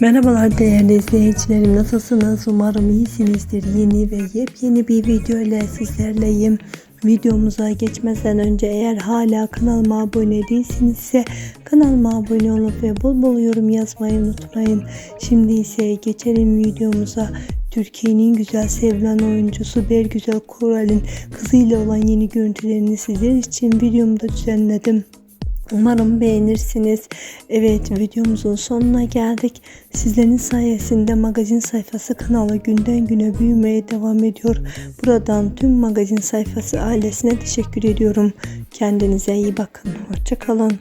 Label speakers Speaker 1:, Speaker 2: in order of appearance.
Speaker 1: Merhabalar değerli izleyicilerim. Nasılsınız? Umarım iyisinizdir. Yeni ve yepyeni bir video ile sizlerleyim. Videomuza geçmeden önce eğer hala kanalıma abone değilsiniz ise kanalıma abone olup ve bol bol yorum yazmayı unutmayın. Şimdi ise geçelim videomuza. Türkiye'nin güzel sevilen oyuncusu Bergüzel Koral'in kızıyla olan yeni görüntülerini sizler için videomda düzenledim. Umarım beğenirsiniz. Evet videomuzun sonuna geldik. Sizlerin sayesinde magazin sayfası kanalı günden güne büyümeye devam ediyor. Buradan tüm magazin sayfası ailesine teşekkür ediyorum. Kendinize iyi bakın. Hoşçakalın.